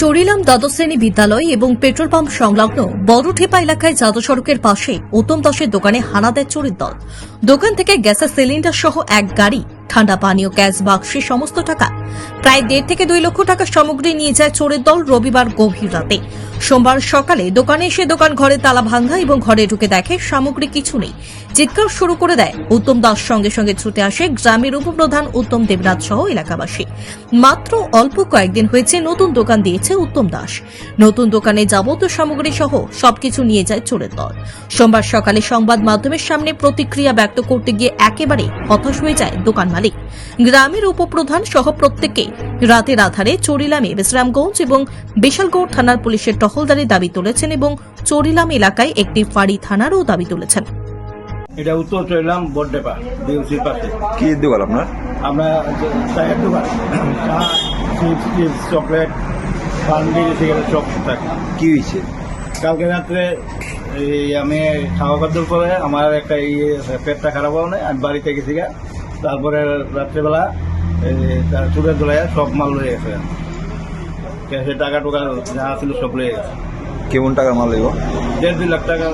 চরিলাম দ্বাদশ শ্রেণি বিদ্যালয় এবং পেট্রোল পাম্প সংলগ্ন বড়ঠেপা এলাকায় জাদু সড়কের পাশে উত্তম দশের দোকানে হানা দেয় চোরের দল। দোকান থেকে গ্যাসের সিলিন্ডার সহ এক গাড়ি, ঠান্ডা পানীয়, গ্যাস বাক্সে সমস্ত টাকা। প্রায় দেড় থেকে দুই লক্ষ টাকা সামগ্রী নিয়ে যায় চোরের দল রবিবার গভীর রাতে। সোমবার সকালে দোকানে এসে দোকান ঘরে তালা ভাঙ্গা এবং ঘরে ঢুকে দেখে সামগ্রী কিছু নেই। চিৎকার শুরু করে দেয়। উত্তম দাস সঙ্গে সঙ্গে ছুটে আসে গ্রামের উপপ্রধান উত্তম দেবনাথ সহ এলাকাবাসী। মাত্র অল্প কয়েকদিন হয়েছে নতুন দোকান দিয়েছে উত্তম দাস। নতুন দোকানে যাবতীয় সামগ্রী সহ সবকিছু নিয়ে যায় চোরের দল। সোমবার সকালে সংবাদ মাধ্যমের সামনে প্রতিক্রিয়া ব্যক্ত করতে গিয়ে একেবারে হতাশ হয়ে যায় দোকান মালিক। গ্রামের উপপ্রধান সহ প্রত্যেককে রাতের আধারে চরিলামে, বিশ্রামগঞ্জ এবং বিশালগড় থানার পুলিশের টহলদারি দাবি তুলেছেন এবং চরিলাম এলাকায় একটি ফাঁড়ি থানারও দাবি তুলেছেন। এটা উত্তর চললাম বড্ডেপা ডিউসির পাশে। কি দোকান আপনার? আমরা যে- চায়ের দোকান চা চিপস চিপস চকলেট পান বিড়ি সিগারেট সব থাকে। কি হয়েছে? কালকে রাত্রে এই আমি খাওয়া খাদ্য করে আমার একটা ইয়ে পেটটা খারাপ হবে আমি বাড়িতে গেছি গা। তারপরে রাত্রেবেলা এই তার চুলের দোলায় সব মাল লয়ে গেছে। ক্যাশে টাকা টোকা যা ছিল সব লয়ে গেছে কেমন টাকা মাল লাগবে দেড় দুই লাখ টাকা।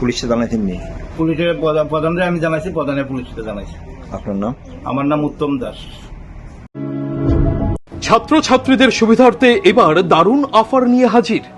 পুলিশে জানাইছেন নি? পুলিশের প্রধান- প্রধানরে আমি জানাইছি প্রধানের পুলিশকে জানাইছি। আপনার নাম? আমার নাম উত্তম দাস। ছাত্রছাত্রীদের সুবিধার্থে এবার দারুণ অফার নিয়ে হাজির।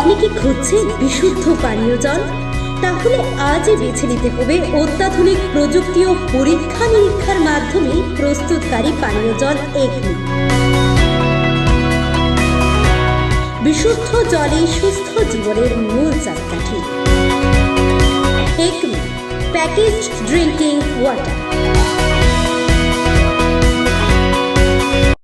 আপনি কি খুঁজছেন বিশুদ্ধ পানীয় জল? তাহলে আজই বেছে নিতে হবে অত্যাধুনিক প্রযুক্তি ও পরীক্ষা নিরীক্ষার মাধ্যমে প্রস্তুতকারী পানীয় জল এগনি। বিশুদ্ধ জলে সুস্থ জীবনের মূল চাকাঠি। Acme packaged drinking water